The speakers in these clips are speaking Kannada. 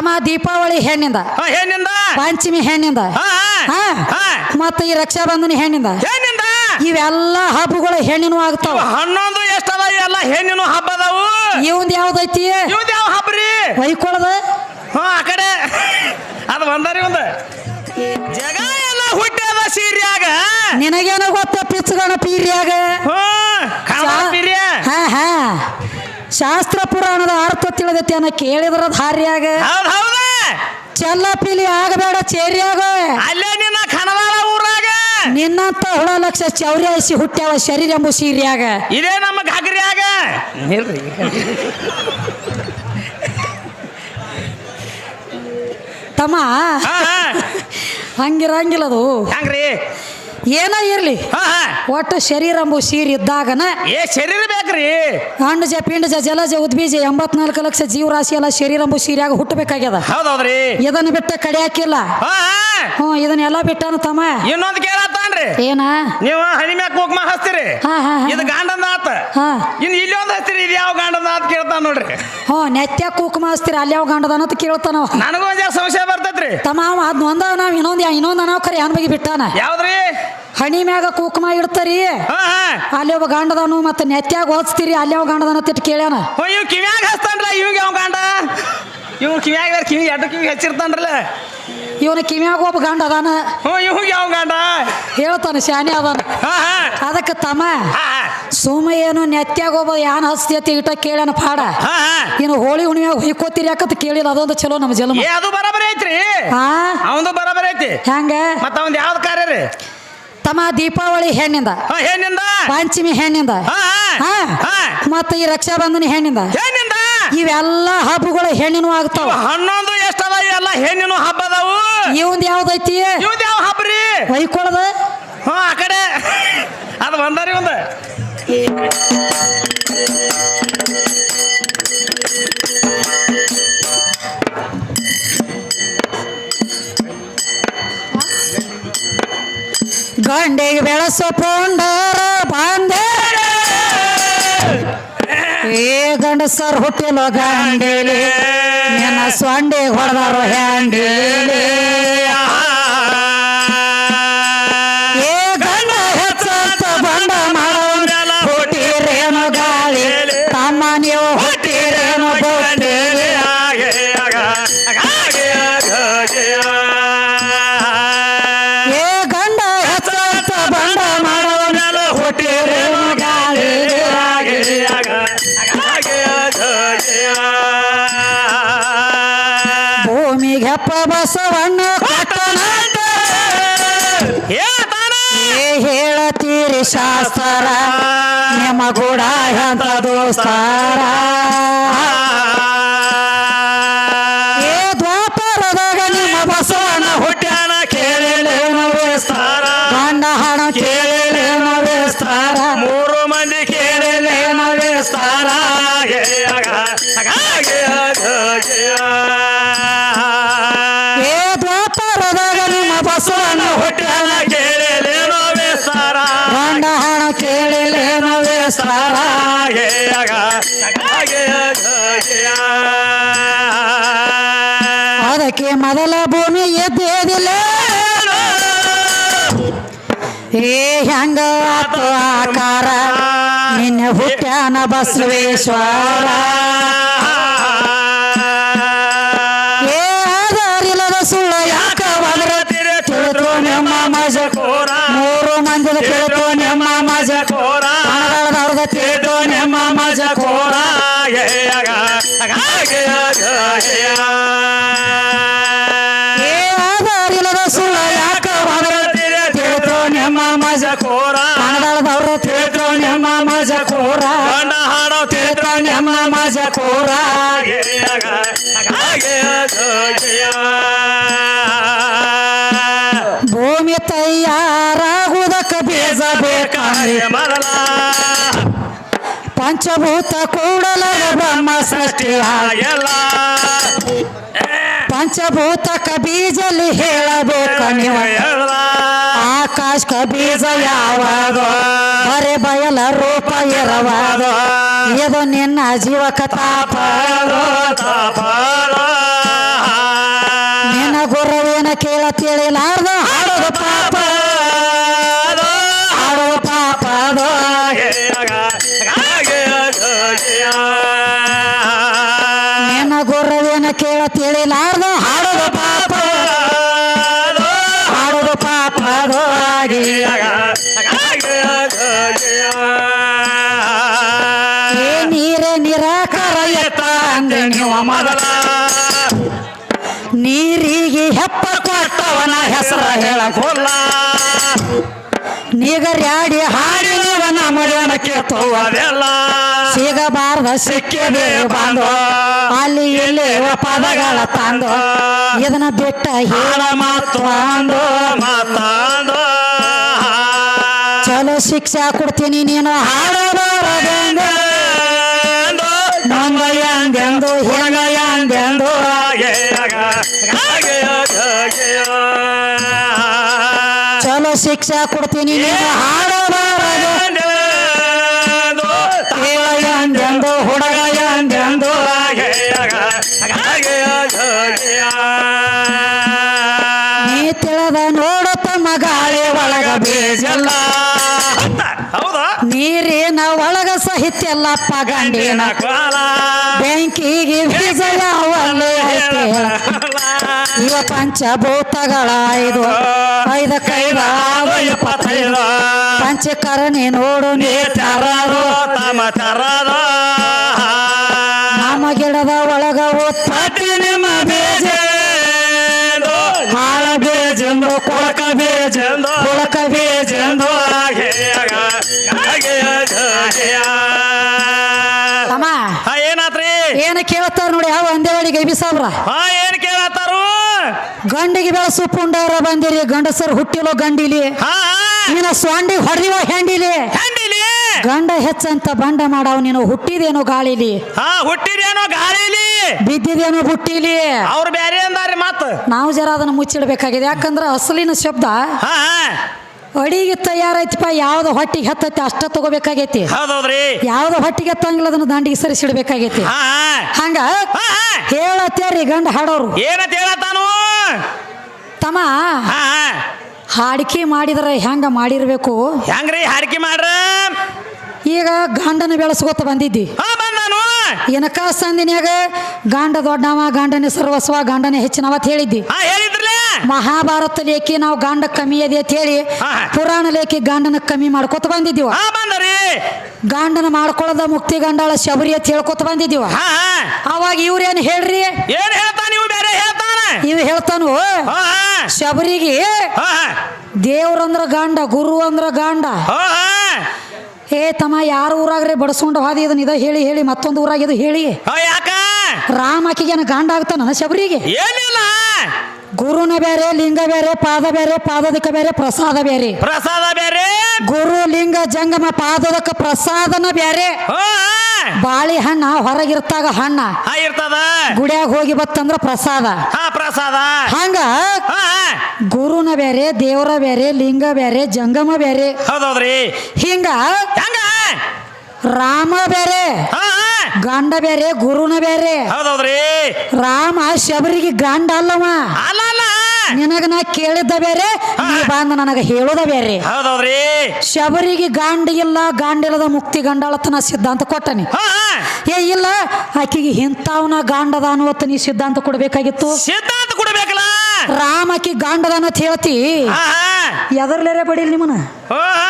ತಮ್ಮ ದೀಪಾವಳಿ ಹೆಣ್ಣಿಂದ. ಹಾ ಹೆಣ್ಣಿಂದ? ಪಂಚಮಿ ಹೆಣ್ಣಿಂದ. ಹಾ ಹಾ ಹಾ ಮತ್ತೆ ಈ ರಕ್ಷಾಬಂಧನ ಹೆಣ್ಣಿಂದ. ಹೆಣ್ಣಿಂದ? ಇವೆಲ್ಲ ಹಬ್ಬಗಳು ಹೆಣ್ಣಿನ ಆಗ್ತಾವ. ಹನ್ನೊಂದು ಎಷ್ಟದ ಎಲ್ಲ ಹೆಣ್ಣಿನ ಹಬ್ಬ ಅದಾವು. ಇವಂದ್ ಯಾವ್ದೈತಿ? ಇವ್ದು ಯಾವ ಹಬ್ಬ ರೀ? ವೈಕೊಳದ? ಹಾ ಆ ಕಡೆ. ಅದು ಒಂದರಿ ಒಂದು. ಜಗ ಎಲ್ಲ ಹುಟ್ಟದ ಸೀರ್ಯಾಗ. ನಿನಗೇನೋ ಗೊತ್ತ ಪಿಚ್ಚಗಣ ಪೀರ್ಯಾಗ. ಕಾಮ ಪೀರ್ಯ. ಹಾ ಹಾ. ಶಾಸ್ತ್ರ ಪುರಾಣದ ಅರ್ಥ ತಿಳಿದೈತಿ ಅನ್ನ ಕೇಳಿದ್ರ ಧಾರ್ಯಾಗ. ಚಲ್ಲ ಪಿಲಿ ಆಗಬೇಡ ಚೇರಿಯಾಗ. ಅಲ್ಲೇ ನಿನ್ನ ಕಣವಾಳ ಊರಾಗ. ನಿನ್ನಂತ ಹುಳ ಲಕ್ಷ ಚೌರ್ಯಾಸಿ ಹುಟ್ಟ್ಯಾವ ಶರೀರ ಎಂಬು ಸೀರಿಯಾಗ ಇದೇ ನಮ್ಮ ಘಾಗ್ರಿಯಾಗ. ತಮ್ಮ ಹಂಗಿರಂಗಿಲ್ಲ ಅದು. ಹೆಂಗ್ರಿ? ಏನ ಇರ್ಲಿ? ಹಾ ಹಾ. ಒಟ್ಟು ಶರೀರ ಎಂಬು ಸೀರ್ ಇದ್ದಾಗನ ಏ ಶರೀರ ಬೇಕ್ರಿ. ಅಂಡಜ ಪಿಂಡಜ ಜಲಜ ಉದ್ಬೀಜ ಎಂಬತ್ನಾಲ್ಕು ಲಕ್ಷ ಜೀವರಾಶಿ ಎಲ್ಲ ಶರೀರ ಎಂಬು ಸೀರ್ಯಾಗ ಹುಟ್ಟಬೇಕಾಗ್ಯದ. ಹೌದೌದ್ರಿ. ಇದನ್ನ ಬಿಟ್ಟ ಕಡಿಯಾಕಿಲ್ಲ ಹಾ ಹಾ. ಹ್ಞೂ ಇದನ್ನೆಲ್ಲ ಬಿಟ್ಟಾನ ತಮ್ಮ. ಇನ್ನೊಂದು ಕೇಳತ್ತಾನ್ರಿ. ಏನ? ನೀವು ಹನಿ ಕುಕ್ಮ ಹಚ್ತೀರಿ ಹಾ ಹಾ ಹಾ. ಇದು ಗಾಂಡಂದ ಆತ. ಹಾ. ಇನ್ನು ಇಲ್ಲಿ ಒಂದು ಹಚ್ತೀರಿ ಇದು ಯಾವ ಗಾಂಡಂದ ಆತ ಕೇಳ್ತಾನ ನೋಡ್ರಿ. ಹ್ಞೂ ನೆತ್ಯ ಕುಕ್ಮ ಹಚ್ತೀರಿ ಅಲ್ಲಿ ಯಾವ ಗಂಡದನ ಅಂತ ಕೇಳ್ತಾನವ ನನಗೂ ಒಂದ್ ಜರ ಸಂಶಯ ಬರ್ತೈತ್ರಿ. ತಮ್ಮ ಅವ ಅದ್ ಒಂದ ನಾವ್ ಇನ್ನೊಂದ್ ಇನ್ನೊಂದ್ ನಾವು ಕರೆ ಯಾನ್ ಬಗ್ಗೆ ಬಿಟ್ಟಾನ. ಯಾವ್ದ್ರಿ? ಹಣಿ ಮ್ಯಾಗ ಕುಕುಮ ಇಡ್ತಾರಿ. ಅಲ್ಲಿ ಒಬ್ಬ ಗಾಂಡದನು ಮತ್ತೆ ನೆತ್ಯಾಗ ಓದಿಸ್ತೀರಿ ಅಲ್ಲಿ ಒಬ್ಬ ಗಂಡದಾನ ತಿಟ್ಟು ಕೇಳ್ಯಾನ. ಇವ್ ಕಿವ್ಯಾಗ ಹಚ್ತಾನ್ರ ಇವಾಗ ಯಾವ ಗಾಂಡ? ಇವ್ ಕಿವ್ಯಾಗ ಕಿವಿ ಎರಡು ಕಿವಿ ಹಚ್ಚಿರ್ತಾನ್ರಲ್ಲ. ಇವನ ಕಿವ್ಯಾಗ ಒಬ್ಬ ಗಂಡ ಅದಾನ. ಹ್ಞೂ ಇವಾಗ ಯಾವ ಗಾಂಡ? ಹೇಳ್ತಾನ ಶಾನೆ ಅದಾನ. ಅದಕ್ಕೆ ತಮ್ಮ ಹಾ ಸುಮ ಏನು ನೆತ್ಯಾಗ ಒಬ್ಬ ಯಾನ್ ಹಚ್ತಿ ಇಟ್ಟ ಕೇಳ್ಯಾನ ಪಾಡ. ಇನ್ನು ಹೋಳಿ ಹುಣ್ಣಿಮ್ಯಾಗ ಹೊಯ್ಕೋತೀರಿ ಯಾಕಂತ ಕೇಳಿಲ್ಲ ಅದೊಂದು ಚಲೋ ನಮ್ಮ ಜನ್ಮ. ಅದು ಬರಬರ ಐತ್ರಿ. ಹಾ ಅವಂದು ಬರಬರ ಐತಿ. ಹೆಂಗ? ಮತ್ತ ಅವಂದ ಯಾವ್ದು ಕಾರ್ಯ ರೀ? ತಮ್ಮ ದೀಪಾವಳಿ ಹೆಣ್ಣಿಂದ. ಹಾ ಹೆಣ್ಣಿಂದ? ಪಂಚಮಿ ಹೆಣ್ಣಿಂದ. ಹಾ ಹಾ ಹಾ ಮತ್ತೆ ಈ ರಕ್ಷಾಬಂಧನ ಹೆಣ್ಣಿಂದ. ಹೆಣ್ಣಿಂದ? ಇವೆಲ್ಲ ಹಬ್ಬಗಳು ಹೆಣ್ಣಿನ ಆಗ್ತಾವ. ಹನ್ನೊಂದು ಎಷ್ಟದ ಎಲ್ಲ ಹೆಣ್ಣಿನ ಹಬ್ಬ ಅದಾವು ಇವಂದ್ ಯಾವ್ದೈತಿ? ಇವ್ದು ಯಾವ ಹಬ್ಬ ರೀ? ವೈಕೊಳದ ಹ್ಞೂ ಆ ಕಡೆ. ಅದು ಒಂದು. ಗಂಡಿಗೆ ಬೆಳಸೋ ಪೊಂಡರ ಬಾಂಧೆ ಏ ಗಂಡಸರ್ ಹುಟ್ಟಿಲೋ ಹಂಡೆಲಿ ನಿನ್ನ ಸೊಂಡೆ ಹೊಡೆದಾರೋ ಹ್ಯಾಂಡೇಲಿ. ಶಾಸ್ತ್ರ ನಿಮ್ಮ ಕೂಡ ಎಂತ ದೋಸ್ತಾರ? ಅದಕ್ಕೆ ಮೊದಲ ಭೂಮಿ ಎದ್ದೇದಿಲ್ಲ ಏ ಹೆಂಗ ಆಕಾರ? ನಿನ್ನ ಹುಟ್ಟ್ಯಾನ ಬಸವೇಶ್ವರ. ನಿಮ್ಮ ಮಜ ಕೋರ ಭೂಮಿ ತಯಾರಾಗುವುದಕ್ಕೆ ಬೇಸಬೇಕಾರೆ ಮೊದಲ ಪಂಚಭೂತ ಕೂಡಲ ಬ್ರಹ್ಮ ಸೃಷ್ಟಿ ಎಲ್ಲ ಪಂಚಭೂತಕ ಬೀಜಲಿ ಹೇಳಬೇಕ ನೀವು. ಬೀಜ ಯಾವಾಗೋ ಬರೆ ಬಯಲ ರೂಪ ಇರವಾಗೋ ಇದು ನಿನ್ನ ಜೀವಕ ತಾಪ ನಿನ್ನ ಗುರುವಿನ ಕೇಳ ನೀರೇ ನಿರಾಕಾರ ಮೊದಲ. ನೀರಿಗೆ ಹೆಪ್ಪ ಕೊಟ್ಟವನ ಹೆಸರ ಹೇಳಕೋಲ್ಲ ನೀಗರ್ಯಾಡಿ ಹಾಡಿ ನೀವನ ಮಡಿಯನ ಕೇಳ್ತವ ಸಿಗಬಾರ್ದ ಸಿಕ್ಕಿದೆ ಬಂದು ಅಲ್ಲಿ ಇಲ್ಲಿ ಪದಗಳ ತಂದು ಇದನ್ನ ಬಿಟ್ಟ ಹೇಳ ಮಾತು ಅಂದು ಚಲೋ ಶಿಕ್ಷೆ ಕೊಡ್ತೀನಿ ನೀನು ಹಾಡಬಾರದೆಂದು. ಶಿಕ್ಷೆ ಕೊಡ್ತೀನಿ ನೀನು ಹಾಡಬಾರದು. ನೀರಿನ ಒಳಗ ಸಹಿತ್ಯ ಎಲ್ಲಪ್ಪ ಗಂಡಿನ. ಬೆಂಕಿಗೆ ಐತೆ ಹೇಳ ಇವ ಪಂಚಭೂತಗಳ ಐದು ಐದ ಕೈದಾವ ಇಪ್ಪತ್ತೈದು ಪಂಚಕರಣಿ ನೋಡು ನೀ ನಮ್ಮ ಗಿಡದ ಒಳಗ ಉತ್ಪತ್ತಿ ನಿಮ್ಮ ಬೀಜ. ಹಾಳ ಬೀಜಂದು ಕೊಳಕ ಬೀಜ ಕೊಳಕ ಬೀಜಂದು ಏನ ಕೇಳ್ತಾರ ನೋಡಿ ಯಾವ ಒಂದೇ ಗೈಬಿ ಸಾವಿರ ಹಾ ಏನ್ ಕೇಳತ್ತಾರು? ಗಂಡಿಗೆ ಬೆಳಸು ಪುಂಡಾರ ಬಂದಿರಿ ಗಂಡಸರು ಹುಟ್ಟಿಲೋ ಗಂಡಿಲಿ. ಹಾ ನೀನ ಸ್ವಾಂಡಿ ಹೊಡೆಯುವ ಹೆಂಡಿಲಿ. ಹೆಂಡಿಲಿ? ಗಂಡ ಹೆಚ್ಚಂತ ಬಂಡ ಮಾಡವ್ ನೀನು ಹುಟ್ಟಿದೇನೋ ಗಾಳಿಲಿ. ಹಾ ಹುಟ್ಟಿದೇನೋ ಗಾಳಿಲಿ. ಬಿದ್ದಿದೇನೋ ಬುಟ್ಟಿಲಿ. ಅವ್ರು ಬ್ಯಾರೆ ಅಂದಾರಿ ಮತ್. ನಾವು ಜರ ಅದನ್ನ ಮುಚ್ಚಿಡ್ಬೇಕಾಗಿದೆ ಯಾಕಂದ್ರೆ ಅಸಲಿನ ಶಬ್ದ. ಹಾ. ಅಡಿಗೆ ತಯಾರಾಯ್ತಪ್ಪ ಯಾವ್ದು ಹೊಟ್ಟಿಗೆ ಹತ್ತೈತಿ ಅಷ್ಟ ತಗೋಬೇಕಾಗೈತಿ. ಹೌದೌದ್ರಿ. ಯಾವ್ದು ಹೊಟ್ಟಿಗೆ ಹತ್ತಂಗಿಲ್ಲ ಅದನ್ನ ದಾಂಡಿಗೆ ಸರಿಸಿಡ್ಬೇಕಾಗೈತಿ. ಹಾ ಹಂಗ ಹೇಳತ್ತೇರಿ ಗಂಡ ಹಾಡೋರು. ಏನಂತ ಹೇಳತ್ತಾನು? ತಮ್ಮ ಹಾ ಹಾಡಿಕೆ ಮಾಡಿದ್ರೆ ಹೆಂಗ ಮಾಡಿರ್ಬೇಕು? ಹೆಂಗ್ರಿ ಹಾಡಿಕೆ ಮಾಡ್ರ? ಈಗ ಗಂಡನ ಬೆಳೆಸ್ಕೋತ ಬಂದಿದ್ದಿ. ಹಾ ಬಂದಾನು. ಏನಕ ಸಂದಿನ್ಯಾಗ ಗಂಡ ದೊಡ್ಡವ ಗಂಡನ ಸರ್ವಸ್ವ ಗಂಡನ ಹೆಚ್ಚಿನವ ಅಂತ ಹೇಳಿದ್ದಿ. ಹಾ ಮಹಾಭಾರತ ಲೇಖಿ ನಾವು ಗಂಡ ಕಮ್ಮಿ ಅದಿ ಅಂತ ಹೇಳಿ ಹಾ. ಪುರಾಣ ಲೇಖಿ ಗಂಡನ ಕಮ್ಮಿ ಮಾಡ್ಕೊತ ಬಂದಿದ್ದೀವ. ಹಾ ಬಂದರಿ. ಗಂಡನ ಮಾಡ್ಕೊಳ್ಳೋದ ಮುಕ್ತಿ ಗಂಡಾಳ ಶಬರಿ ಅಂತ ಹೇಳ್ಕೊತ ಬಂದಿದ್ದೀವ. ಹಾ ಹಾ. ಅವಾಗ ಇವ್ರೇನು ಹೇಳ್ರಿ? ಏನ್ ಹೇಳ್ತಾನ ನೀವು ಬೇರೆ ಹೇಳ್ತಾನ. ಇವ್ ಹೇಳ್ತಾನು ಹಾ ಹಾ. ಶಬರಿಗೆ ಹಾ ದೇವ್ರಂದ್ರ ಗಂಡ ಗುರು ಅಂದ್ರ ಗಂಡ. ಹಾ ಹಾ. ಏ ತಮ್ಮ ಯಾರ ಊರಾಗ್ರಿ ಬಡಸ್ಕೊಂಡು ಹಾದಿ ಇದನ್ನ ಇದ ಹೇಳಿ ಹೇಳಿ ಮತ್ತೊಂದು ಊರಾಗ ಇದು ಹೇಳಿ. ಹಾ ಯಾಕ? ರಾಮ ಆಕಿಗೇನ ಗಂಡ ಆಗ್ತಾನ ಶಬರಿಗೆ? ಏನಿಲ್ಲ ಗುರುನ ಬೇರೆ ಲಿಂಗ ಬೇರೆ ಪಾದ ಬೇರೆ ಪಾದದಕ್ಕ ಬೇರೆ ಪ್ರಸಾದ ಬೇರೆ. ಪ್ರಸಾದ ಬೇರೆ. ಗುರು ಲಿಂಗ ಜಂಗಮ ಪಾದದಕ್ಕ ಪ್ರಸಾದನ ಬೇರೆ. ಬಾಳಿ ಹಣ್ಣ ಹೊರಗಿರ್ತಾಗ ಹಣ್ಣ. ಇರ್ತದ. ಗುಡಿಯಾಗ ಹೋಗಿ ಬತ್ತಂದ್ರ ಪ್ರಸಾದ. ಪ್ರಸಾದ. ಹಂಗ ಗುರುನ ಬೇರೆ ದೇವರ ಬೇರೆ ಲಿಂಗ ಬೇರೆ ಜಂಗಮ ಬೇರೆ. ಹೌದ್ರಿ ಹಿಂಗ ಹೆಂಗ? ರಾಮ ಬೇರೆ. ಹಾ ಗಂಡ ಬೇರೆ ಗುರುನ ಬೇರೆ ಹೌದೌದ್ರಿ? ರಾಮ ಶಬರಿಗೆ ಗಂಡ ಅಲ್ಲವ. ಅಲ್ಲ ಅಲ್ಲ. ನಿನಗ ನಾ ಕೇಳಿದ್ದ ಬೇರೆ ನೀ ಬಂದ ನನಗ ಹೇಳೋದ ಬೇರೆ ಹೌದೌದ್ರಿ? ಶಬರಿಗೆ ಗಾಂಡ ಇಲ್ಲ ಗಾಂಡಿಲ್ಲದ ಮುಕ್ತಿ ಗಂಡಾಳತನ ಸಿದ್ಧಾಂತ ಕೊಟ್ಟನಿ. ಏ ಇಲ್ಲ ಆಕಿಗೆ ಇಂಥವನ ಗಾಂಡದ ಅನ್ನುವತ್ತ ನೀ ಸಿದ್ಧಾಂತ ಕೊಡ್ಬೇಕಾಗಿತ್ತು. ಸಿದ್ಧಾಂತ ಕೊಡ್ಬೇಕಲ್ಲ? ರಾಮ ಆಕಿ ಗಾಂಡದ ಅನ್ನತ್ ಹೇಳ್ತಿ. ಎದರ್ಲೇರೆ ಬಡಿಲ್ ನಿಮ್ಮನ ಹೋ ಹಾ.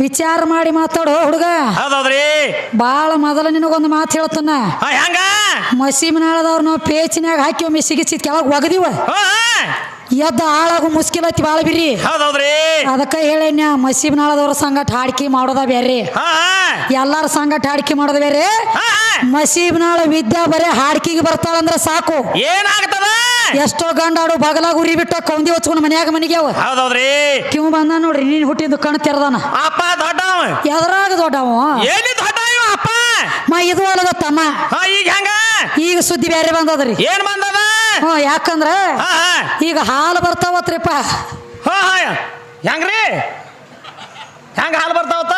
ವಿಚಾರ ಮಾಡಿ ಮಾತಾಡೋ ಹುಡುಗ. ಹೌದೌದ್ರಿ? ಬಾಳ ಮೊದಲ ನಿನಗೊಂದು ಮಾತು ಹೇಳ್ತಾನ. ಹೆಂಗ? ಮಸೀಮನಾಳದವ್ರು ನಾವು ಪೇಚಿನಾಗ ಹಾಕಿ ಒಮ್ಮೆ ಸಿಗಿಸಿ ಕೆಳಗೆ ಒಗದಿವ. ಎದ್ದ ಆಳಾಗು ಮುಸ್ಕಿಲ್ ಐತಿ ಬಾಳ ಬಿರಿ ಹೌದೌದ್ರಿ. ಅದಕ್ಕೆ ಮಸೀಬ್ ನಾಳದವ್ರ ಸಂಗಟ ಹಾಡ್ಕಿ ಮಾಡೋದ ಬೇರೆ ಎಲ್ಲಾರ ಸಂಗಟ ಹಾಡ್ಕಿ ಮಾಡೋದ ಬೇರೆ ಮಸೀಬ್ ನಾಳ ಮಸೀಬ್ನಾಳ ವಿದ್ಯಾ ಬರೇ ಹಾಡ್ಕಿಗೆ ಬರ್ತಾಳಂದ್ರ ಸಾಕು. ಏನಾಗ್ತದ? ಎಷ್ಟೋ ಗಂಡಾಡು ಬಗಲಾಗ ಉರಿ ಬಿಟ್ಟ ಕೌಂದಿ ಹೊಚ್ಕೊಂಡು ಮನ್ಯಾಗ ಮನೆಗೆ ಅವ ಹೌದೌದ್ರಿ. ಕಿವ್ ಬಂದ ನೋಡ್ರಿ ನೀನ್ ಹುಟ್ಟಿದ್ದು ಕಣ್ ತೆರದಾನ. ಅಪ್ಪ ದೊಡ್ಡವ. ಎದ್ರಾಗ ದೊಡ್ಡವ. ಎಲ್ಲಿ ದೊಡ್ಡ ಅಪ್ಪ? ಮ ಇದು ಅಲ್ಲದ ತಮ್ಮ. ಈಗ ಹೆಂಗ? ಈಗ ಸುದ್ದಿ ಬೇರೆ ಬಂದದ್ರಿ. ಏನ್ ಬಂದದ? ಹ್ಞೂ ಯಾಕಂದ್ರ ಹಾ ಹಾ. ಈಗ ಹಾಲು ಬರ್ತಾವತ್ರಿಪ್ಪ. ಹಾ ಹಾ. ಹೆಂಗ್ರಿ? ಹೆಂಗ ಹಾಲು ಬರ್ತಾವತ್ತ?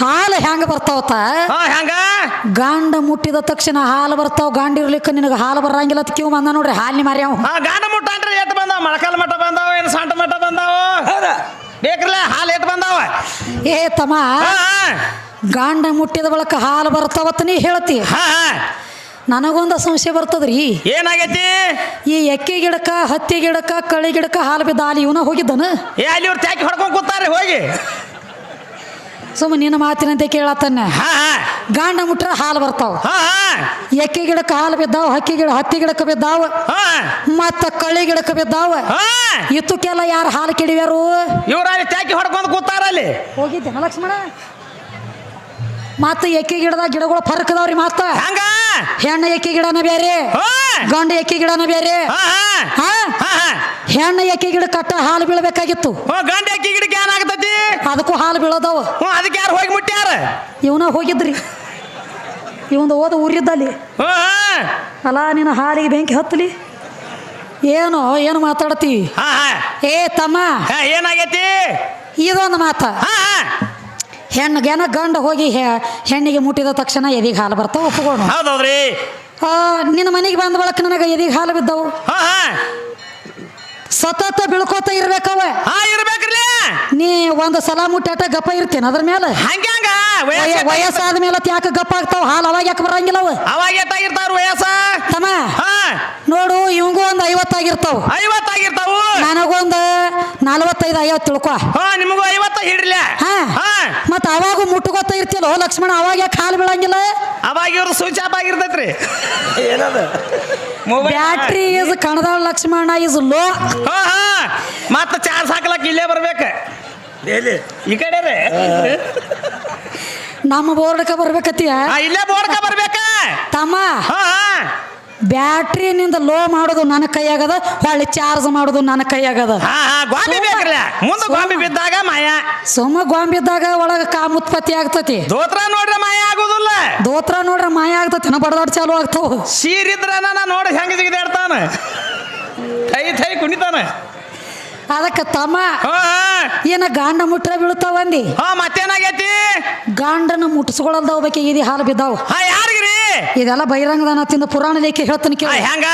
ಹಾಲು ಹೆಂಗ ಬರ್ತಾವತ್ತ? ಹಾ ಹೆಂಗ? ಗಾಂಡ ಮುಟ್ಟಿದ ತಕ್ಷಣ ಹಾಲು ಬರ್ತಾವ ಗಾಂಡ ಇರ್ಲಿಕ್ಕೆ ನಿನಗೆ ಹಾಲು ಬರಂಗಿಲ್ಲ ಅಂತ ಕಿವ್ ಬಂದ ನೋಡ್ರಿ ಹಾಲಿನ ಮಾರಿ ಅವ. ಹಾ ಗಾಂಡ ಮುಟ್ಟಾನ್ರಿ ಎಟ್ ಬಂದಾವ? ಮೊಳಕಾಲ ಮಟ್ಟ ಬಂದಾವ ಏನು ಸಂಟ ಮಟ್ಟ ಬಂದಾವ? ಬೇಕ್ರಲ್ಲ ಹಾಲು ಎಟ್ ಬಂದಾವ? ಏ ತಮ್ಮ ಹಾ ಹಾ. ಗಾಂಡ ಮುಟ್ಟಿದ ಬಳಕ ಹಾಲು ಬರ್ತಾವತ್ತ ನೀ ಹೇಳ್ತಿ. ಹಾ ಹಾ. ನನಗೊಂದು ಸಂಶಯ ಬರ್ತದ್ರಿ. ಏನಾಗೈತಿ? ಈ ಎಕ್ಕೆ ಗಿಡಕ್ಕ ಹತ್ತಿ ಗಿಡಕ್ಕ ಕಳಿ ಗಿಡಕ್ಕ ಹಾಲು ಬಿದ್ದ ಹಾಲು ಇವನ ಹೋಗಿದ್ದನ? ಏ ಅಲ್ಲಿ ಇವ್ರು ತ್ಯಾಕಿ ಹೊಡ್ಕೊಂಡು ಕೂತಾರೆ ಹೋಗಿ. ಸುಮ್ಮ ನಿನ್ನ ಮಾತಿನಂತೆ ಕೇಳತ್ತನ್ನ ಗಾಂಡ ಮುಟ್ರ ಹಾಲು ಬರ್ತಾವ. ಎಕ್ಕೆ ಗಿಡಕ್ಕೆ ಹಾಲು ಬಿದ್ದಾವ ಹಕ್ಕಿ ಗಿಡ ಹತ್ತಿ ಗಿಡಕ್ಕೆ ಬಿದ್ದಾವ. ಮತ್ತ ಕಳ್ಳಿ ಗಿಡಕ್ಕೆ ಬಿದ್ದಾವ. ಇತ್ತಕ್ಕೆಲ್ಲ ಯಾರು ಹಾಲು ಕೆಡಿವ್ಯಾರು? ಇವ್ರು ಅಲ್ಲಿ ತ್ಯಾಕಿ ಹೊಡ್ಕೊಂಡ್ ಕೂತಾರ ಅಲ್ಲಿ. ಹೋಗಿದ್ದೇನ ಲಕ್ಷ್ಮಣ. ಮತ್ತ ಎಕ್ಕಿ ಗಿಡದ ಗಿಡಗಳು ಫರ್ಕ್ ಅದಾವ್ರಿ ಮತ್ತ ಹಂಗ? ಹೆಣ್ಣು ಎಕ್ಕಿ ಗಿಡನ ಬೇರೆ ಗಂಡು ಎಕ್ಕಿ ಗಿಡನ ಬೇರೆ ಹೆಣ್ಣು ಎಕ್ಕಿ ಗಿಡ ಕಟ್ಟ ಹಾಲು ಬೀಳಬೇಕಾಗಿತ್ತು? ಗಂಡು ಎಕ್ಕಿ ಗಿಡ ಗಿಡಕ್ಕೆ ಏನಾಗತೈತಿ ಅದಕ್ಕೂ ಹಾಲು ಬೀಳೋದವ. ಅದಕ್ಕೆ ಯಾರು ಹೋಗಿ ಮುಟ್ಟ್ಯಾರ? ಇವನ ಹೋಗಿದ್ರಿ. ಇವಂದು ಓದ ಊರಿದ್ದಲ್ಲಿ. ಅಲ್ಲ ನಿನ್ನ ಹಾಲಿಗೆ ಬೆಂಕಿ ಹತ್ತಲಿ? ಏನು ಏನು ಮಾತಾಡ್ತಿ? ಏ ತಮ್ಮ. ಏನಾಗೈತಿ? ಇದೊಂದು ಮಾತ. ಹೆಣ್ಣಿಗೆನ ಗಂಡ ಹೋಗಿ ಹೆಣ್ಣಿಗೆ ಮುಟ್ಟಿದ ತಕ್ಷಣ ಎದಿಗೆ ಹಾಲು ಬರ್ತಾವ ಒಪ್ಪಿಕೊಂಡು ಹೌದೌದ್ರಿ? ಆ, ನಿನ್ನ ಮನೆಗೆ ಬಂದ ಬಳಕ ನನಗೆ ಎದಿಗೆ ಹಾಲು ಬಿದ್ದವು? ಸತತ ಬೀಳ್ಕೋತ ಇರ್ಬೇಕವ. ಹಾ ಇರ್ಬೇಕ್ರಲ್ಲ ನೀ ಒಂದ್ ಸಲ ಮುಟ್ಟಾಟ ಗಪ್ಪ ಇರ್ತೀನಿ ಅದ್ರ ಮೇಲೆ ಹಂಗ ಹಂಗ? ವಯ- ವಯಸ್ಸಾದ ಮೇಲೆ ಯಾಕೆ ಗಪ್ಪ ಆಗ್ತಾವ? ಹಾಲು ಅವಾಗ ಯಾಕೆ ಬರಂಗಿಲ್ಲ ಅವ? ಅವಾಗ ಎಷ್ಟಾಗಿರ್ತಾವ್ರ ವಯಸ್ಸ? ತಮ್ಮ ಹಾ. ನೋಡು ಇವಂಗೂ ಒಂದು ಐವತ್ತಾಗಿರ್ತಾವ ಐವತ್ತಾಗಿರ್ತಾವು ನನಗೊಂದು ನಲವತ್ತೈದು ಐವತ್ತು ತಿಳ್ಕೊ. ಹಾ ನಿಮಗೂ ಐವತ್ತ ಹಿಡ್ಲ? ಹಾ. ಹಾ. ಮತ್ತ ಅವಾಗ ಮುಟ್ಟುಗೊತ್ತ ಇರ್ತಿಲ್ಲ ಲಕ್ಷ್ಮಣ ಅವಾಗ ಯಾಕೆ ಹಾಲು ಬೀಳಂಗಿಲ್ಲ? ಅವಾಗ ಇವ್ರ ಸ್ವಿಚ್ ಆಫ್ ಆಗಿರ್ತೈತ್ರಿ ಏನದ? ಮೊಬೈಲ್ ಬ್ಯಾಟ್ರಿ ಇಸ್ ಕಣದ ಲಕ್ಷ್ಮಣ ಇಸ್ ಲೋ ಹಾ ಹಾ. ಮತ್ತ ಚಾರ್ಜ್ ಹಾಕ್ಲಕ್ ಇಲ್ಲೇ ಬರ್ಬೇಕ. ಈ ಕಡೆ ರೀ ನಮ್ಮ ಬೋರ್ಡ್ಕ ಬರ್ಬೇಕತ್ತೀಯ? ಇಲ್ಲೇ ಬೋರ್ಡ್ಕ ಬರ್ಬೇಕ. ತಮ್ಮ ಹಾ ನಿಂದ ಬ್ಯಾಟ್ರಿನಿಂದ ಲೋ ಮಾಡೋದು ನನ್ನ ಕೈಯಾಗದ ಹೊಳ್ಳಿ ಚಾರ್ಜ್ ಮಾಡೋದು ನನ್ನ ಕೈಯಾಗದ. ಗೋಂಬಿ ಬೇಕ್ರಲ್ಲ. ಮುಂದೆ ಗೋಂಬಿ ಬಿದ್ದಾಗ ಮಾಯ. ಸುಮ್ಮ ಗೊಂಬಿದ್ದಾಗ ಒಳಗ ಕಾಮ ಉತ್ಪತ್ತಿ ಆಗ್ತತಿ. ದೋತ್ರ ನೋಡ್ರೆ ಮಾಯ ಆಗೋದಿಲ್ಲ. ದೋತ್ರ ನೋಡ್ರ ಮಾಯ ಆಗ್ತತಿ ನಾ ಬಡದಾಡ್ ಚಾಲು ಆಗ್ತಾವ. ಸೀರಿದ್ರ ನಾ ನೋಡಿ ಹೆಂಗ ಜಿಗಿದಾಡ್ತಾನ. Thi Thi ಕುಣಿತಾನ. ಅದಕ್ಕೆ ತಮ್ಮ ಏನ ಗಾಂಡ ಮುಟ್ರ ಬೀಳ್ತಾವಂದಿ ಅಂದಿ? ಮತ್ತೇನಾಗೈತಿ? ಗಾಂಡನ ಮುಟ್ಟಿಸ್ಕೊಳ್ಳಲ್ದ ಹೋಗ್ಬೇಕು ಇದು ಹಾಲು ಬಿದ್ದಾವ. ಯಾರಿಗ್ರಿ? ಇದೆಲ್ಲ ಬಹಿರಂಗದಾನ ತಿಂದ ಪುರಾಣ ಲೇಖಿ ಹೇಳ್ತಾನೆ ಕೇಳ. ಹೆಂಗ?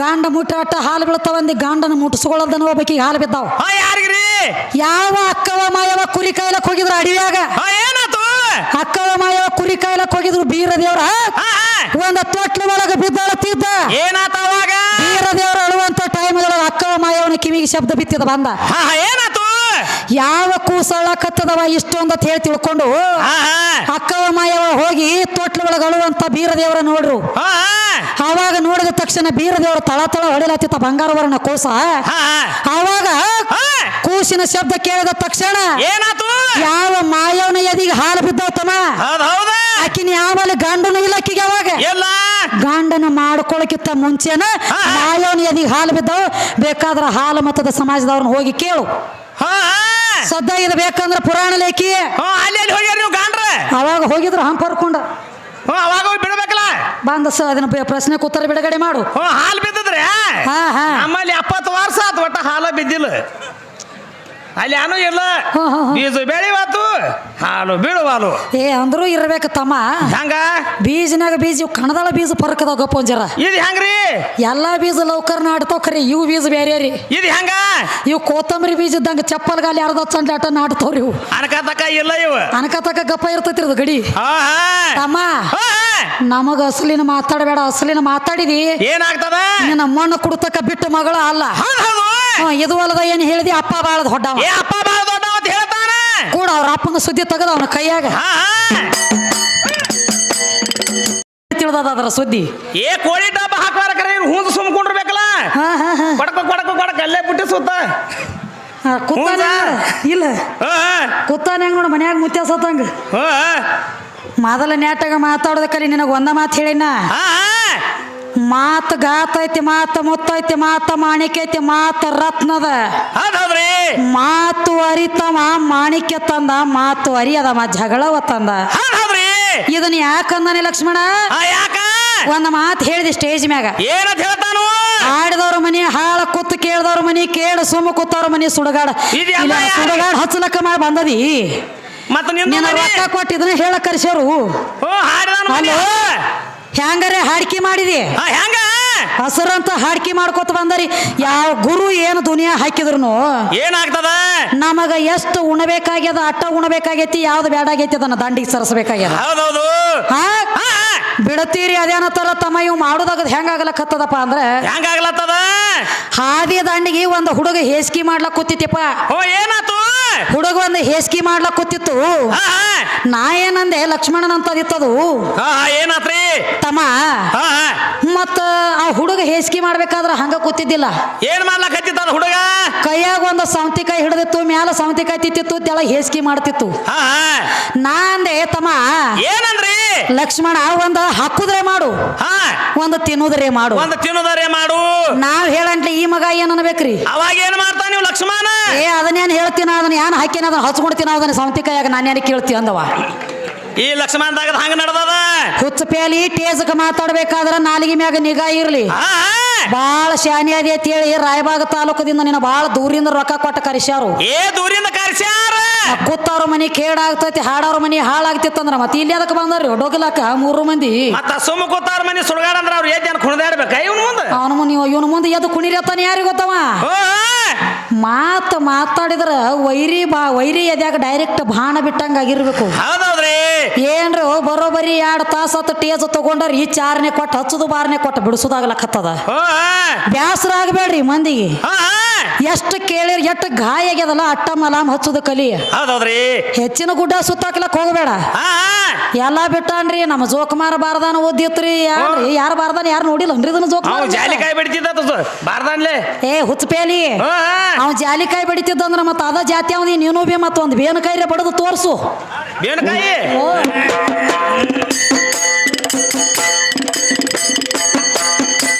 ಗಾಂಡ ಮುಟ್ಟಾಟ ಹಾಲು ಬೀಳ್ತಾವಂದಿ ಗಾಂಡನ ಮುಟ್ಟಿಸ್ಕೊಳ್ಳಲ್ದನ ಹೋಗ್ಬೇಕು ಹಾಲು ಬಿದ್ದಾವ. ಯಾರಿಗ್ರಿ? ಯಾವ ಅಕ್ಕವ ಮಾಯವ ಕುರಿ ಕಾಯ್ಲಕ್ ಹೋಗಿದ್ರು ಅಡಿಯಾಗ? ಏನಾತು? ಅಕ್ಕವ ಮಾಯವ ಕುರಿ ಕಾಯ್ಲಕ್ ಹೋಗಿದ್ರು ಬೀರ ದೇವ್ರ ಒಂದ್ ತೊಟ್ಲ ಒಳಗ ಬಿದ್ದಾಳ ತಿದ್ದ ಬೀರ ದೇವ್ರ ಅಳುವಂತ ಟೈಮ್ ಅಕ್ಕವ ಮಾಯವನ ಕಿವಿಗೆ ಶಬ್ದ ಬಿತ್ತದ ಬಂದ. ಹಾ ಹಾ ಏನಾತು ಯಾವ ಕೂಸಳ ಕತ್ತದವ ಅಂತ ಹೇಳಿ ತಿಳ್ಕೊಂಡು ಹಾ ಹಾ. ಅಕ್ಕವ ಮಾಯವ ಹೋಗಿ ತೊಟ್ಲ ಒಳಗ ಅಳುವಂತ ಬೀರದೇವರ ನೋಡ್ರು. ಹಾ ಆವಾಗ ನೋಡಿದ ತಕ್ಷಣ ಬೀರದೇವರು ತಳ ತಳ ಹೊಡಿಲತ್ತಿತ್ತ ಬಂಗಾರ ವರ್ಣ ಕೂಸ. ಹಾ ಆವಾಗ ಹಾ. ಕೂಸಿನ ಶಬ್ದ ಕೇಳಿದ ತಕ್ಷಣ ಏನಾತು ಯಾವ ಮಾಯವನ ಎದಿಗೆ ಹಾಲು ಬಿದ್ದವತ್ತಮ್ಮ ಹೌದ್ ಹೌದ. ಆಕಿನ ಯಾವಾಗ ಗಂಡನು ಇಲ್ಲ ಆಕಿಗೆ ಅವಾಗ? ಎಲ್ಲ. ಗಂಡನ ಮಾಡ್ಕೊಳಕಿತ್ತ ಮುಂಚೆನ ಹಾ. ಮಾಯವನ ಎದಿಗೆ ಹಾಲು ಬಿದ್ದವು? ಬೇಕಾದ್ರೆ ಹಾಲು ಮತದ ಸಮಾಜದವ್ರನ್ನ ಹೋಗಿ ಕೇಳು. ಹಾ ಸದ್ದ ಇದು ಬೇಕಂದ್ರ ಪುರಾಣ ಲೇಖಿ. ಹಾ ಅಲ್ಲಿ ಅಲ್ಲಿ ಹೋಗ್ಯಾರ ನೀವು ಗಾಂಡ್ರ? ಅವಾಗ ಹೋಗಿದ್ರು ಹಂಪರ್ಕೊಂಡ ಹ್ಞೂ ಅವಾಗ ಹೋಗಿ ಬಿಡ್ಬೇಕಲ್ಲ? ಬಂದ ಸ ಅದನ್ನ ಬೆ- ಪ್ರಶ್ನೆ ಕೂತರ ಬಿಡುಗಡೆ ಮಾಡು. ಹ್ಞೂ ಹಾಲು ಬಿದ್ದದ್ರಿ? ಹಾ ಹಾ. ನಮ್ಮಲ್ಲಿ ಎಪ್ಪತ್ತು ವರ್ಷ ಆತು ಒಟ್ಟ ಹಾಲ ಬಿದ್ದಿಲ್ಲ. ಅಲ್ಲಿ ಏನೂ ಇಲ್ಲ. ಬೀಜ ಬೆಳಿವಾತು ಹಾಲು ಬೀಳುವಾಲು ಏ ಅಂದ್ರೂ ಇರ್ಬೇಕು ತಮ್ಮ. ಹಂಗ? ಬೀಜನಾಗ ಬೀಜ ಇವು ಕಣದಾಳ ಬೀಜ ಫರ್ಕ್ ಅದಾವ ಗಪ್ಪ ಇದು ಹೆಂಗ್ರಿ? ಎಲ್ಲಾ ಬೀಜ ಲೌಕರ್ ನಾಡ್ತಾವ ಖರೆ ಇವು ಬೀಜ ಬೇರೆ ರೀ ಇದು ಹೆಂಗ? ಇವು ಕೋತಂಬರಿ ಬೀಜ ಇದ್ದಂಗ ಚಪ್ಪಲ್ ಗಾಲಿ ಅರ್ಧ ಚಂಡಾಟ ನಾಡ್ತಾವ್ರಿ ಇವು. ಅನಕತಕ ಇಲ್ಲ ಇವು. ಅನಕತಕ ಗಪ್ಪ ಇರ್ತೈತಿ ಅದು ಗಡಿ. ತಮ್ಮ. ನಮಗ ಅಸಲಿನ ಮಾತಾಡಬೇಡ ಅಸಲಿನ ಮಾತಾಡಿದಿ. ಏನಾಗ್ತದ? ನಿನ್ನ ಮಣ್ಣು ಕುಡ್ತಕ್ಕ ಬಿಟ್ಟು ಮಗಳ ಅಲ್ಲ. ಹ್ಞೂ, ಇದು ಅಲ್ಲದ ಏನು ಹೇಳಿದಿ? ಅಪ್ಪ ಬಾಳ ದೊಡ್ಡವ. ಏ ಅಪ್ಪ ಬಾಳ ದೊಡ್ಡ ಅಂತ ಹೇಳ್ತಾನ. ಕೂಡ ಅವ್ರ ಅಪ್ಪನ ಸುದ್ದಿ ತೆಗೆದ ಅವನ ಕೈಯಾಗ. ಹಾ ಹಾ. ತಿಳಿದದ ಅದರ ಸುದ್ದಿ? ಏ ಕೋಳಿ ಡಬ್ಬ ಹಾಕ್ಬಾರ ಕರೆ ಇವ್ರು ಹೂಂದು ಸುಮ್ಕೊಂಡಿರ್ಬೇಕಲ್ಲ ಹಾ ಹಾ ಹಾ. ಕೊಡಕ ಕೊಡಕ ಕೊಡಕ ಅಲ್ಲೇ ಬಿಟ್ಟು ಸುತ್ತ. ಹಾ, ಹೌದಾ? ಇಲ್ಲ. ಹಾ ಕುತ್ತಾನ ಹೆಂಗ್ ನೋಡ ಮನ್ಯಾಗ ಮುತ್ಯ ಸತ್ತಂಗ? ಹಾ ಮೊದಲ ನ್ಯಾಟಾಗ ಮಾತಾಡೋದ ಕಲಿ ನಿನಗೆ ಒಂದ ಮಾತು ಹೇಳಿನ? ಹಾ ಹಾ. ಮಾತು ಗಾತ ಐತಿ ಮಾತು ಮುತ್ತೈತಿ ಮಾತ ಮಾಣಿಕ್ಯ ಐತಿ ಮಾತು ರತ್ನದ. ಹೌದ್ರಿ ಮಾತು ಅರಿತವ ಮಾಣಿಕ್ಯ ತಂದ ಮಾತು ಅರಿಯದವ ಜಗಳವ ತಂದ. ಹೌದ್ರಿ ಇದನ್ನ ಯಾಕಂದಾನೆ ಲಕ್ಷ್ಮಣ? ಯಾಕ? ಒಂದ್ ಮಾತು ಹೇಳಿದೆ ಸ್ಟೇಜ್ ಮ್ಯಾಗ. ಏನಂತ ಹೇಳ್ತಾನು? ಆಡಿದವ್ರ ಮನಿ ಹಾಳ ಕೂತು ಕೇಳಿದವ್ರ ಮನಿ ಕೇಳ ಸುಮ್ಮ ಕೂತವ್ರ ಮನಿ ಸುಡಗಾಡ? ಸುಡಗಾಡ ಹಚ್ಚಲಕ್ಕ ಮಾಡಿ ಬಂದದಿ. ಮತ್ತೆ ನಿನ್ನ ರೊಕ್ಕ ಕೊಟ್ಟಿದ್ದನ್ನ ಹೇಳ ಕರ್ಸ್ಯಾರು. ಹೆಂಗಾರೆ ಹಾಡ್ಕಿ ಮಾಡಿದಿ? ಹೆಂಗ ಹಸರಂತ ಹಾಡ್ಕಿ ಮಾಡ್ಕೊತ ಬಂದರಿ. ಯಾವ ಗುರು ಏನು ದುನಿಯಾ ಹಾಕಿದ್ರು ಏನಾಗ್ತದ ನಮಗ ಎಷ್ಟು ಉಣಬೇಕಾಗ್ಯದ ಅಟ್ಟ ಉಣಬೇಕಾಗೈತಿ ಯಾವ್ದು ಬೇಡಾಗೈತಿ ಅದನ್ನ ದಂಡಿಗೆ ಸರಸಬೇಕಾಗ್ಯದ. ಹೌದೌದು. ಹಾ. ಬಿಡತೀರಿ ಅದೇನತ್ತಲ್ಲ ತಮ್ಮ ಇವ್ ಮಾಡೋದಾಗ ಹೆಂಗಾಗಲಕತ್ತದಪ್ಪ ಅಂದ್ರೆ ಹೆಂಗಾಗ್ಲತ್ತದ ಹಾದಿ ದಂಡಿಗೆ ಒಂದು ಹುಡುಗ ಹೇಸ್ಕಿ ಮಾಡ್ಲಕ್ ಕೂತಿತ್ತಪ್ಪ ಓ ಏನಾತು? ಹುಡುಗ ಒಂದು ಹೇಸ್ಕಿ ಮಾಡ್ಲಕ್ ಕೂತಿತ್ತು. ನಾ ಏನಂದೆ ಲಕ್ಷ್ಮಣನ್ ಅಂತದಿತ್ತದು ಏನಾತ್ರಿ? ತಮ್ಮ ಮತ್ತ ಆ ಹುಡುಗ ಹೇಸ್ಕಿ ಮಾಡ್ಬೇಕಾದ್ರ ಹಂಗ ಕೂತಿದ್ದಿಲ್ಲ. ಏನ್ ಮಾಡ್ಲಕ್ ಹುಡುಗ? ಕೈಯಾಗ ಒಂದು ಸೌತಿಕಾಯಿ ಹಿಡಿದಿತ್ತು ಮ್ಯಾಲ ಸೌತಿಕಾಯಿ ತಿತ್ತಿತ್ತು ತೆಳ ಹೇಸ್ಕಿ ಮಾಡ್ತಿತ್ತು. ನಾ ಅಂದೆ ತಮ್ಮ ಏನಂದ್ರಿ? ಲಕ್ಷ್ಮಣ ಒಂದು ಹಾಕುದ್ರೆ ಮಾಡು. ಹಾ. ಒಂದು ತಿನ್ನುದ್ರೆ ಮಾಡು. ಒಂದು ತಿನ್ನುದರೆ ಮಾಡು. ನಾವ್ ಹೇಳಂಟ್ಲಿ ಈ ಮಗ ಏನ್ ಅನ್ಬೇಕ್ರಿ ಅವಾಗ ಏನ್ ಮಾಡ್ತಾ ನೀವು ಲಕ್ಷ್ಮಣ? ಏ ಅದನ್ನೇನ್ ಹೇಳ್ತೀನ ಅದನ್ನ ಏನ್ ಹಾಕಿನ ಅದನ್ನ ಹಚ್ಕೊಡ್ತೀನ ಅದನ್ನ ಸೌತಿಕಾಯಾಗ ನಾನೇನು ಕೇಳ್ತಿ ಅಂದವ? ಈ ಲಕ್ಷ್ಮಣದಾಗ ಹಂಗ ನಡ್ದದ? ಹುಚ್ಚ ಪೇಲಿ ಟೇಜಕ್ ಮಾತಾಡ್ಬೇಕಾದ್ರ ನಾಲಿಗೆ ಮ್ಯಾಗ ನಿಗಾ ಇರ್ಲಿ. ಬಾಳ ಶಾನಿ ಅದೇ ಅಂತ ಹೇಳಿ ರಾಯಬಾಗ ತಾಲೂಕದಿಂದ ನಿನ್ನ ಬಾಳ ದೂರಿಂದ ರೊಕ್ಕ ಕೊಟ್ಟ ಕರೆಸ್ಯಾರು. ಏ ದೂರಿಂದ ಕರ್ಸ್ಯಾರ? ಕೂತವ್ರ ಮನಿ ಕೇಡಾಗ್ತೈತಿ ಹಾಡೋರ ಮನಿ ಹಾಳಾಗ್ತಿತ್ತು ಅಂದ್ರ ಮತ್ತೆ ಇಲ್ಲಿ ಅದಕ್ಕೆ ಬಂದ್ರಿ ಡೊಗಲಕ್ಕ ಮೂರು ಮಂದಿ. ಮತ್ತ ಸುಮ್ಮ ಕೂತಾರ ಮನೆ ಸುಳಗಾಡ ಅಂದ್ರ ಅವ್ರು ಏನ್ ಕುಣಿದಾಡ್ಬೇಕ? ಇವನ್ ಮುಂದೆ? ಅವನ ಮನಿ ಇವನ ಮುಂದೆ ಎದ್ದು ಕುಣಿರತ್ತಾನ ಯಾರಿಗೆ ಗೊತ್ತವ? ಮಾತ್ ಮಾತಾಡಿದ್ರ ವೈರಿ ಬಾ ವೈರಿ ಎದ್ಯಾಗ ಡೈರೆಕ್ಟ್ ಬಾಣ ಬಿಟ್ಟಂಗ ಆಗಿರ್ಬೇಕು. ಏನ್ರಿ ಬರೋಬರಿ ಎರಡು ತಾಸು ಹತ್ತು ಟೇಜ್ ತಗೊಂಡ್ರ ಈ ಚಾರನೆ ಕೊಟ್ಟು ಹಚ್ಚದು ಬಾರನೆ ಕೊಟ್ಟು ಬಿಡಿಸೋದಾಗ್ಲಕತ್ತದ. ಓ ಬ್ಯಾಸರ ಆಗಬೇಡ್ರಿ ಮಂದಿಗೆ. ಎಷ್ಟು ಕೇಳಿರಿ ಎಷ್ಟು ಗಾಯ ಆಗ್ಯದಲ್ಲ ಅಟ್ಟ ಮಲಾಮ್ ಹಚ್ಚುದು ಕಲಿ. ಹೆಚ್ಚಿನ ಗುಡ್ಡ ಸುತ್ತಾಕ್ಲಕ್ ಹೋಗಬೇಡ. ಎಲ್ಲಾ ಬಿಟ್ಟಾನ್ರಿ ನಮ್ಮ ಜೋಕುಮಾರ ಬಾರದಾನ ಓದಿತ್ರಿ ಯಾರ್ರಿ ಯಾರು ಬಾರದಾನ ಯಾರು ನೋಡಿಲ್ಲ ಇದನ್ನ ಅವ್ ಜೋಕುಮಾರ ಏ ಹುಚ್ಚಪೇಲಿ ಹಾ ಜಾಲಿಕಾಯಿ ಬಡಿತಿದ್ದ ಜಾಲಿಕಾಯಿ ಮತ್ತೆ ಅದ ಜಾತಿ ಅವನಿ ನೀನು ಬಿ ಮತ್ತೊಂದು ಬೇನಕಾಯಿರೆ ಬಡದು ತೋರಿಸು. ಬೇಣಕಾಯಿ ಓ